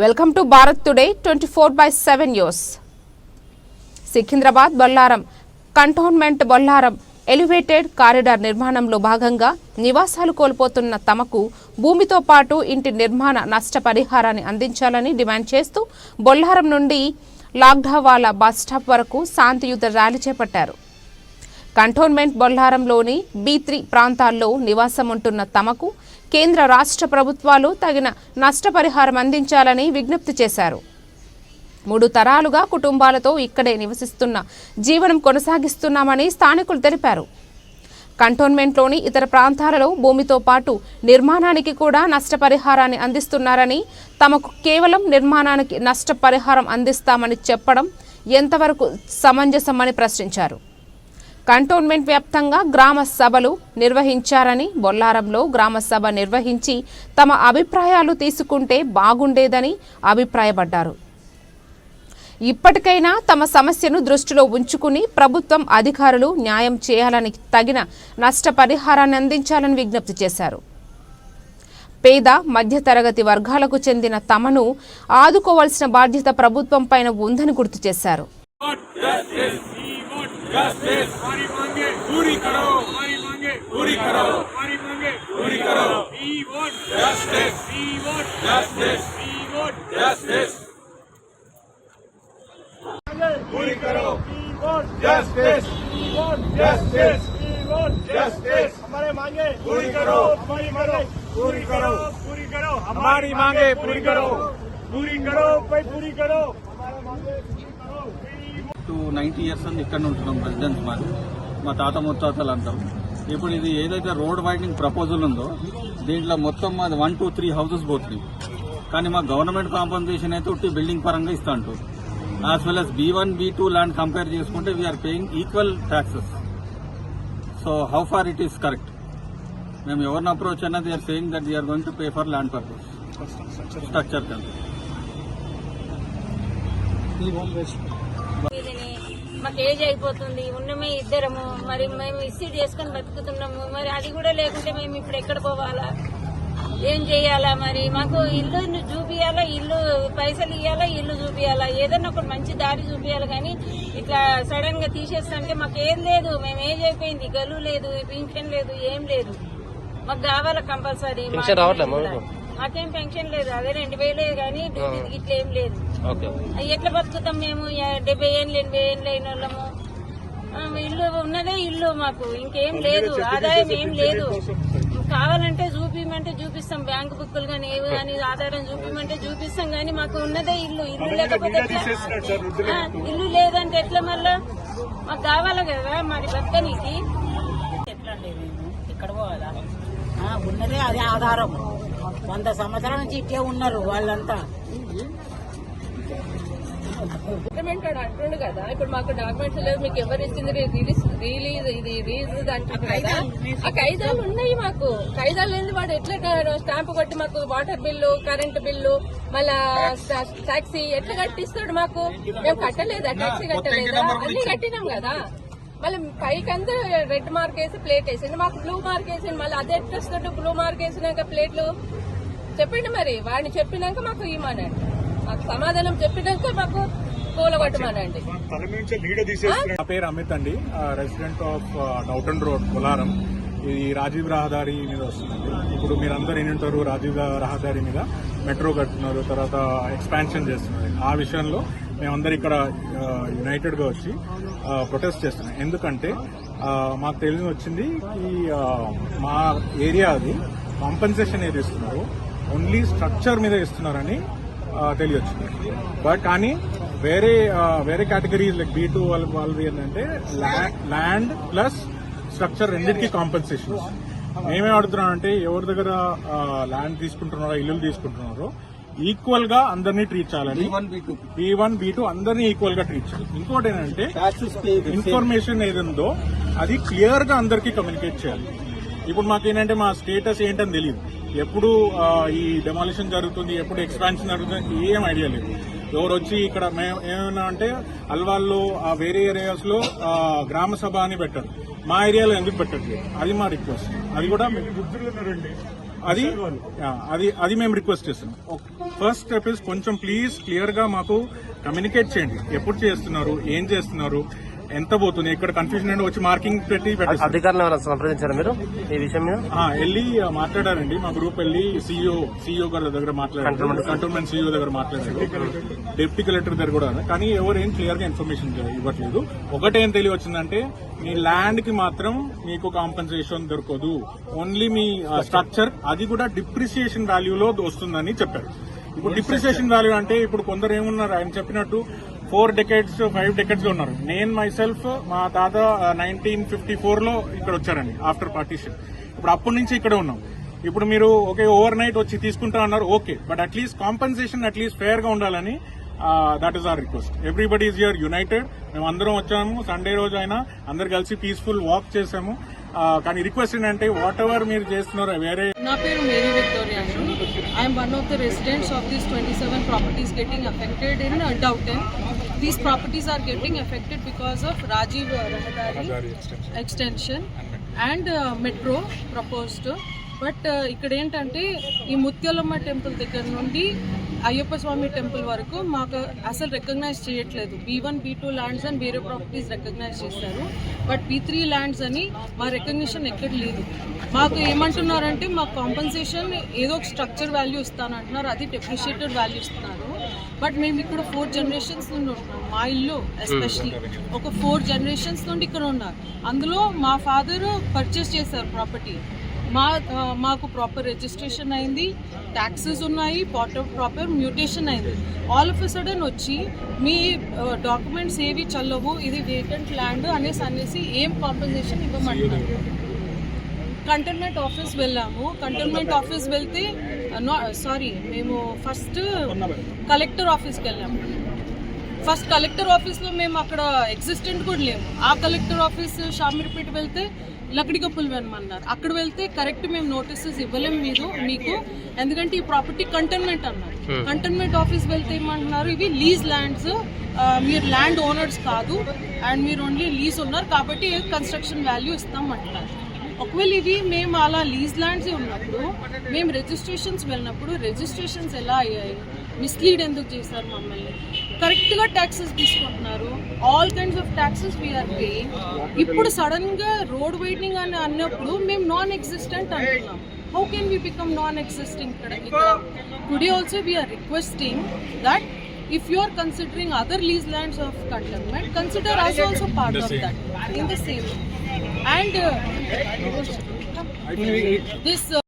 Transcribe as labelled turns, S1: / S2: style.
S1: Welcome to Bharat today twenty four by seven news. Secunderabad Bollaram cantonment Bollaram elevated corridor నిర్మాణంలో భాగంగా నివాసాలు కోల్పోతున్న తమకు భూమితో పాటు ఇంటి నిర్మాణ నష్టపరిహారాన్ని అందించాలని డిమాండ్ చేస్తూ బొల్లారం నుండి లాక్డావాల బస్ స్టాప్ వరకు శాంతియుత ర్యాలీ చేపట్టారు. కంటోన్మెంట్ బొల్లారంలోని బీ త్రీ ప్రాంతాల్లో నివాసం ఉంటున్న తమకు కేంద్ర రాష్ట్ర ప్రభుత్వాలు తగిన నష్టపరిహారం అందించాలని విజ్ఞప్తి చేశారు. మూడు తరాలుగా కుటుంబాలతో ఇక్కడే నివసిస్తున్న జీవనం కొనసాగిస్తున్నామని స్థానికులు తెలిపారు. కంటోన్మెంట్లోని ఇతర ప్రాంతాలలో భూమితో పాటు నిర్మాణానికి కూడా నష్టపరిహారాన్ని అందిస్తున్నారని తమకు కేవలం నిర్మాణానికి నష్టపరిహారం అందిస్తామని చెప్పడం ఎంతవరకు సమంజసమని ప్రశ్నించారు. కంటోన్మెంట్ వ్యాప్తంగా గ్రామ సభలు నిర్వహించారని బొల్లారంలో గ్రామ సభ నిర్వహించి తమ అభిప్రాయాలు తీసుకుంటే బాగుండేదని అభిప్రాయపడ్డారు. ఇప్పటికైనా తమ సమస్యను దృష్టిలో ఉంచుకుని ప్రభుత్వం అధికారులు న్యాయం చేయాలని తగిన నష్టపరిహారాన్ని అందించాలని విజ్ఞప్తి చేశారు. పేద మధ్యతరగతి వర్గాలకు చెందిన తమను ఆదుకోవాల్సిన బాధ్యత ప్రభుత్వం పైన ఉందని గుర్తు చేశారు.
S2: हमारी मांगे पूरी करो हमारी मांगे पूरी करो हमारी मांगे पूरी करो we want justice we want justice we want justice पूरी करो we want justice we want justice we want justice हमारे मांगे पूरी करो हमारी मांगे पूरी करो पूरी करो हमारी मांगे पूरी करो पूरी करो भाई पूरी करो
S3: టు నైన్టీ ఇయర్స్ అని ఇక్కడ ఉంటున్నాం రెసిడెన్స్ మాది. మా తాత ముత్తాతలు అంటాం ఇప్పుడు ఇది ఏదైతే రోడ్ వైడింగ్ ప్రపోజల్ ఉందో దీంట్లో మొత్తం మాది వన్ టూ త్రీ హౌసెస్ పోతుంది కానీ మా గవర్నమెంట్ కాంపన్సేషన్ అయితే ఉట్టి బిల్డింగ్ పరంగా ఇస్తా అంటూ as well as B one B two land compare చేసుకుంటే we are paying equal taxes so how far it is correct మేము ఎవరిని అప్రోచ్ అయినా they are saying that we are going to pay for land purpose structure
S4: మీదని మాకు age అయిపోతుంది ఉన్నమే ఇద్దరము మరి మేము ఇస్సీడ్ చేసుకొని బతుకుతున్నాము మరి అది కూడా లేకుంటే మేము ఇప్పుడు ఎక్కడ పోవాలా? ఏం చేయాలా మరి? మాకు ఇల్లు చూపియాలా ఇల్లు పైసలు ఇవ్వాలా ఇల్లు చూపియాలా? ఏదన్నా ఒక మంచి దారి చూపియాలి కానీ ఇట్లా సడన్గా తీసేస్తుంటే మాకు ఏం లేదు. మేము ఏజ్ అయిపోయింది గలు లేదు పింఛన్ లేదు ఏం లేదు. మాకు కావాలా కంపల్సరీ మాకేం పెన్షన్ లేదు. అదే రెండు వేలే కానీ డ్యూటీ ఇట్లా ఏం లేదు. ఎట్లా బతుకుతాం మేము? డెబ్బై ఏళ్ళు ఎనభై ఏళ్ళు అయిన వాళ్ళము. ఇల్లు ఉన్నదే ఇల్లు మాకు. ఇంకేం లేదు. ఆదాయం ఏం లేదు. కావాలంటే చూపిమంటే చూపిస్తాం. బ్యాంకు బుక్కులు కానీ ఏవి కానీ ఆధారం చూపిమంటే చూపిస్తాం కానీ మాకు ఉన్నదే ఇల్లు. ఇల్లు లేకపోతే ఇల్లు లేదంటే ఎట్లా మళ్ళా? మాకు కావాలి కదా మరి బతకనీకి.
S5: ఎట్లా మేము? ఇక్కడ పోవాలా? ఆ, ఉన్నదే అదే ఆధారం. వంద సంవత్సరాల నుంచి ఇట్టే ఉన్నారు వాళ్ళంతా.
S6: డాక్యుమెంట్ అంటుండు కదా. ఇప్పుడు మాకు డాక్యుమెంట్స్ లేవు మీకు ఎవరు ఇచ్చింది రిలీజ్ రిలీజ్ ఇది రిలీజ్ అంటారు కదా. ఆ ఖైదాలు ఉన్నాయి మాకు. ఖైదాలు లేని వాడు ఎట్లా స్టాంప్ కొట్టి మాకు వాటర్ బిల్లు కరెంట్ బిల్లు మళ్ళా టాక్సీ ఎట్లా కట్టిస్తాడు మాకు? మేము కట్టలేదా? టాక్సీ కట్టలేదా? అన్ని కట్టినాం కదా. మళ్ళీ పైకంతా రెడ్ మార్క్ వేసి ప్లేట్ వేసింది మాకు బ్లూ మార్క్ వేసింది మళ్ళీ అదే ఎట్లా వస్తాడు? బ్లూ మార్క్ వేసినాక ప్లేట్లు చెప్పండి మరి. వాడిని చెప్పినాక మాకు ఇవ్వమనండి మాకు సమాధానం చెప్పినాక మాకు కూలగొట్టమనండి.
S2: నా పేరు అమిత్ అండి. Resident of Doveton road Polaram ఇది రాజీవ్ రహదారి మీద వస్తుందండి ఇప్పుడు మీరందరూ ఏంటారు రాజీవ్ రహదారి మీద మెట్రో కడుతున్నారు తర్వాత ఎక్స్పాన్షన్ చేస్తున్నారు. ఆ విషయంలో మేమందరం ఇక్కడ యునైటెడ్గా వచ్చి ప్రొటెస్ట్ చేస్తున్నాం. ఎందుకంటే మాకు తెలిసి వచ్చింది ఈ మా ఏరియా అది కాంపన్సేషన్ ఏది ఇస్తున్నారు ఓన్లీ స్ట్రక్చర్ మీద ఇస్తున్నారని ఆ, తెలియొచ్చింది. బట్ కానీ వేరే వేరే కేటగిరీస్ లైక్ బీ టూ వాళ్ళ వాళ్ళవి ఏంటంటే ల్యాండ్ ప్లస్ స్ట్రక్చర్ రెండింటికి కాంపన్సేషన్ మేమేం అడుగుతున్నాం అంటే ఎవరి దగ్గర ల్యాండ్ తీసుకుంటున్నారో ఇల్లులు తీసుకుంటున్నారో ఈక్వల్గా అందరినీ ట్రీట్ చేయాలని
S3: బీ
S2: వన్ బీ టూ అందరినీ ఈక్వల్గా ట్రీట్ చేయాలి. ఇంకోటి ఏంటంటే ఇన్ఫర్మేషన్ ఏది ఉందో అది క్లియర్గా అందరికీ కమ్యూనికేట్ చేయాలి. ఇప్పుడు మాకేంటంటే మా స్టేటస్ ఏంటని తెలియదు ఎప్పుడు ఈ డెమాలిషన్ జరుగుతుంది ఎప్పుడు ఎక్స్పాన్షన్ జరుగుతుంది ఏం ఐడియా లేదు. ఎవరు వచ్చి ఇక్కడ మేము ఏమైనా అంటే అల్వాల్లో ఆ వేరే ఏరియాస్లో గ్రామ సభ అని పెట్టారు. మా ఏరియాలో ఎందుకు పెట్టట్లేదు? అది మా రిక్వెస్ట్ అది కూడా అది అది అది మేము రిక్వెస్ట్ చేస్తున్నాం. ఫస్ట్ స్టెప్ ఇస్ కొంచెం ప్లీజ్ క్లియర్గా మాకు కమ్యూనికేట్ చేయండి. ఎప్పుడు చేస్తున్నారు? ఏం చేస్తున్నారు? ఎంత పోతుంది? ఇక్కడ కన్ఫ్యూజన్ అంటే వచ్చి మార్కింగ్ పెట్టి
S7: అధికారులు ఎవరైనా సంప్రదించారా మీరు ఈ విషయం మీద?
S2: వెళ్ళి మాట్లాడారండి. మా గ్రూప్ వెళ్ళి సీఈఓ సీఈఓ గారి దగ్గర మాట్లాడారు. కంటోన్మెంట్ సీఈఓ దగ్గర మాట్లాడారు. డిప్యూటీ కలెక్టర్ దగ్గర కూడా. కానీ ఎవరు ఏం క్లియర్గా ఇన్ఫర్మేషన్ ఇవ్వట్లేదు. ఒకటేం తెలియవచ్చిందంటే మీ ల్యాండ్కి మాత్రం మీకు కాంపన్సేషన్ దొరకదు. ఓన్లీ మీ స్ట్రక్చర్ అది కూడా డిప్రిసియేషన్ వాల్యూలో వస్తుందని చెప్పారు. ఇప్పుడు డిప్రిసియేషన్ వాల్యూ అంటే ఇప్పుడు కొందరు ఏమున్నారు? ఆయన చెప్పినట్టు ఫోర్ డెకెట్స్ ఫైవ్ డెకెట్స్ ఉన్నారు. నేను మై సెల్ఫ్ మా తాత నైన్టీన్ ఫిఫ్టీ ఫోర్లో ఇక్కడ వచ్చారండి ఆఫ్టర్ పార్టీషన్ ఇప్పుడు అప్పటి నుంచి ఇక్కడ ఉన్నాం. ఇప్పుడు మీరు ఓకే ఓవర్ నైట్ వచ్చి తీసుకుంటా అన్నారు okay. But at least compensation at least ఫేర్గా ఉండాలని that is our request everybody is your united మేము అందరం వచ్చాము సండే రోజు అయినా అందరు కలిసి పీస్ఫుల్ వాక్ చేసాము కానీ రిక్వెస్ట్ ఏంటంటే వాట్ ఎవర్ మీరు చేస్తున్నారో వేరే
S8: నా పేరు మేరీ విక్టోరియా అండి. I'm one of the residents of these twenty seven properties getting affected in Doveton these properties are getting affected because of Rajiv Rahadari extension and metro proposed but ఇక్కడ ఏంటంటే ఈ Mutyalamma temple దగ్గర నుండి అయ్యప్ప స్వామి temple వరకు మాకు అసలు recognise చేయట్లేదు. B one B two lands అని వేరే ప్రాపర్టీస్ రికగ్నైజ్ చేశారు. బట్ బీ త్రీ ల్యాండ్స్ అని మా రికగ్నిషన్ ఎక్కడ లేదు. మాకు ఏమంటున్నారంటే మాకు కాంపన్సేషన్ ఏదో ఒక స్ట్రక్చర్ వాల్యూ ఇస్తానంటున్నారు. అది డెప్రిషియేటెడ్ వాల్యూ ఇస్తున్నారు. బట్ మేము ఇక్కడ ఫోర్ జనరేషన్స్ నుండి ఉంటున్నాం. మా ఇల్లు ఎస్పెషల్లీ ఒక ఫోర్ జనరేషన్స్ నుండి ఇక్కడ ఉన్నారు. అందులో మా ఫాదర్ పర్చేస్ చేశారు ప్రాపర్టీ మా మాకు ప్రాపర్ రిజిస్ట్రేషన్ అయింది. ట్యాక్సెస్ ఉన్నాయి ప్రాపర్ మ్యూటేషన్ అయింది. ఆల్ ఆఫ్ సడన్ వచ్చి మీ డాక్యుమెంట్స్ ఏవి చల్లవు ఇది వేకెంట్ ల్యాండ్ అనేసి అనేసి ఏం కాంపన్సేషన్ ఇవ్వమంటున్నారు. కంటోన్మెంట్ ఆఫీస్ వెళ్ళాము. కంటోన్మెంట్ ఆఫీస్ వెళ్తే సారీ మేము ఫస్ట్ కలెక్టర్ ఆఫీస్కి వెళ్ళాము. ఫస్ట్ కలెక్టర్ ఆఫీస్లో మేము అక్కడ ఎగ్జిస్టెంట్ కూడా లేము. ఆ కలెక్టర్ ఆఫీస్ షామీర్పేట వెళ్తే లకడికప్పులు వెనమన్నారు అక్కడ వెళ్తే కరెక్ట్ మేము నోటీసెస్ ఇవ్వలేము మీరు మీకు. ఎందుకంటే ఈ ప్రాపర్టీ కంటోన్మెంట్ అన్నారు. కంటోన్మెంట్ ఆఫీస్ వెళ్తే ఏమంటున్నారు? ఇవి లీజ్ ల్యాండ్స్ మీరు ల్యాండ్ ఓనర్స్ కాదు. అండ్ మీరు ఓన్లీ లీజ్ ఉన్నారు కాబట్టి కన్స్ట్రక్షన్ వాల్యూ ఇస్తాం అంటున్నారు. ఒకవేళ ఇవి మేము అలా లీజ్ ల్యాండ్స్ ఉన్నప్పుడు మేము రిజిస్ట్రేషన్స్ వెళ్ళినప్పుడు రిజిస్ట్రేషన్స్ ఎలా అయ్యాయి? మిస్లీడ్ ఎందుకు చేశారు మమ్మల్ని? కరెక్ట్గా ట్యాక్సెస్ తీసుకుంటున్నారు. All kinds of taxes we are paying ఇప్పుడు సడన్గా రోడ్ వెయిటింగ్ అని అన్నప్పుడు మేము నాన్ ఎగ్జిస్టెంట్ అంటున్నాం. How can we become non existing ఇక్కడ today also we are requesting that if you are considering other lease lands of cantonment, consider us also part of that. In the same. and uh, this uh,